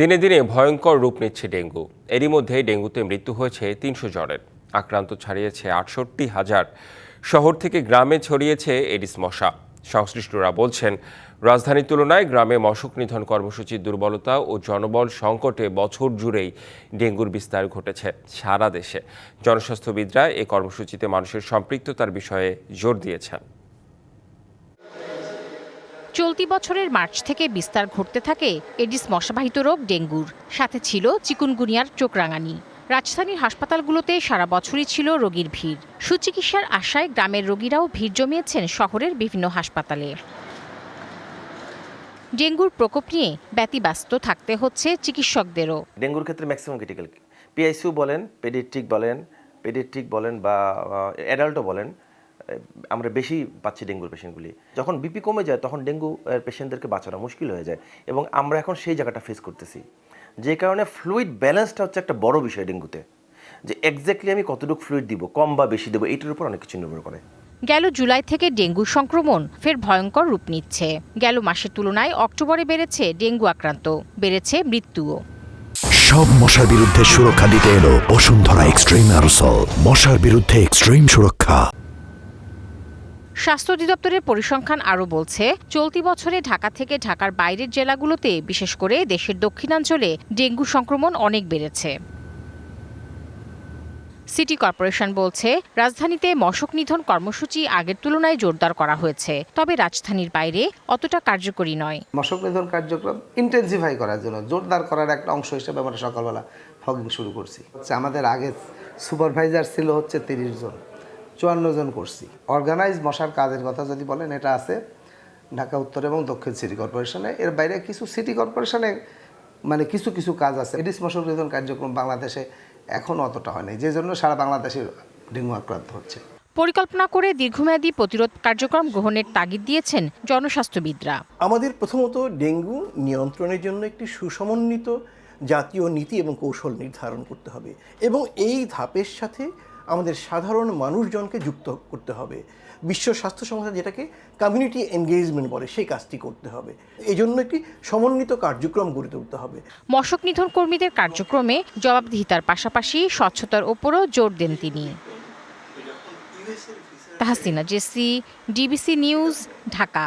দিনে দিনে ভয়ঙ্কর রূপ নিচ্ছে ডেঙ্গু। এরই মধ্যে ডেঙ্গুতে মৃত্যু হয়েছে তিনশো জনের। আক্রান্ত ছাড়িয়েছে আটষট্টি হাজার। শহর থেকে গ্রামে ছড়িয়েছে এডিস মশা। সংশ্লিষ্টরা বলছেন, রাজধানীর তুলনায় গ্রামে মশক নিধন কর্মসূচির দুর্বলতা ও জনবল সংকটে বছর জুড়েই ডেঙ্গুর বিস্তার ঘটেছে সারা দেশে। জনস্বাস্থ্যবিদরা এ কর্মসূচিতে মানুষের সম্পৃক্ততার বিষয়ে জোর দিয়েছেন। চলতি বছরের মার্চ থেকে বিস্তার ঘটতে থাকে এডিস মশাবাহিত রোগ ডেঙ্গুর। সাথে ছিল চিকুনগুনিয়ার চোখ রাঙানি রাজধানীর হাসপাতালগুলোতে সারা বছরই ছিল রোগীর ভিড়। সুচিকিৎসার আশায় গ্রামের রোগীরাও ভিড় জমিয়েছেন শহরের বিভিন্ন হাসপাতালে। ডেঙ্গুর প্রকোপ নিয়ে ব্যতিব্যস্ত থাকতে হচ্ছে চিকিৎসকদেরও। ডেঙ্গুর ক্ষেত্রে ম্যাক্সিমাম ক্রিটিক্যাল পিআইসিউ বলেন পেডিট্রিক বলেন পেডিট্রিক বলেন বা অ্যাডাল্টও বলেন আমরা বেশি পাচ্ছি ডেঙ্গুর পেশেন্টগুলি। যখন বিপি কমে যায় তখন ডেঙ্গু পেশেন্টদেরকে বাঁচানো মুশকিল হয়ে যায় এবং আমরা এখন সেই জায়গাটা ফেস করতেছি। যে কারণে ফ্লুইড ব্যালেন্সটা হচ্ছে একটা বড় বিষয় ডেঙ্গুতে। যে এক্স্যাক্টলি আমি কতটুকু ফ্লুইড দিব কম বা বেশি দেবো এইটার উপর অনেক কিছু নির্ভর করে। গেল জুলাই থেকে ডেঙ্গু সংক্রমণ ফের ভয়ঙ্কর রূপ নিচ্ছে। গেল মাসের তুলনায় অক্টোবরে বেড়েছে ডেঙ্গু আক্রান্ত বেড়েছে মৃত্যুও। সব মশার বিরুদ্ধে সুরক্ষা দিতে এলো বসুন্ধরা এক্সট্রিম অ্যারোসল। মশার বিরুদ্ধে এক্সট্রিম সুরক্ষা। স্বাস্থ্য অধিদপ্তরের পরিসংখ্যান আরও বলছে, চলতি বছরে ঢাকা থেকে ঢাকার বাইরের জেলাগুলোতে, বিশেষ করে দেশের দক্ষিণাঞ্চলে ডেঙ্গু সংক্রমণ অনেক বেড়েছে। সিটি কর্পোরেশন বলছে, রাজধানীতে মশক নিধন কর্মসূচি আগের তুলনায় জোরদার করা হয়েছে, তবে রাজধানীর বাইরে অতটা কার্যকরী নয়। মশক নিধন কার্যক্রম ইন্টেন্সিফাই করার জন্য, জোরদার করার একটা অংশ হিসেবে আমরা সকালবেলা ফগিং শুরু করছি। আমাদের আগে সুপারভাইজার ছিল হচ্ছে তিরিশ জন। চুয়ান্ন জন করছি। অর্গানাইজ মশার কাজের কথা যদি বলেন এটা আছে ঢাকা উত্তর এবং দক্ষিণ সিটি কর্পোরেশনে এর বাইরে কিছু সিটি কর্পোরেশনে মানে কিছু কিছু কাজ আছে। এডিস মশক নিধন কার্যক্রম বাংলাদেশে এখনও অতটা হয়নি যে জন্য সারা বাংলাদেশে ডেঙ্গু আক্রান্ত হচ্ছে। পরিকল্পনা করে দীর্ঘমেয়াদী প্রতিরোধ কার্যক্রম গ্রহণের তাগিদ দিয়েছেন জনস্বাস্থ্যবিদরা। আমাদের প্রথমত ডেঙ্গু নিয়ন্ত্রণের জন্য একটি সুসমন্বিত জাতীয় নীতি এবং কৌশল নির্ধারণ করতে হবে। এবং এই ধাপের সাথে আমাদের সাধারণ মানুষজনকে যুক্ত করতে হবে। বিশ্ব স্বাস্থ্য সংস্থা যেটাকে কমিউনিটি এনগেজমেন্ট বলে, সেই কাজটি করতে হবে। এই জন্য একটি সমন্বিত কার্যক্রম গড়ে তুলতে হবে। মশক নিধন কর্মীদের কার্যক্রমে জবাবদিহিতার পাশাপাশি স্বচ্ছতার ওপরও জোর দেন তিনি। Tahsina, JC, DBC news, Dhaka.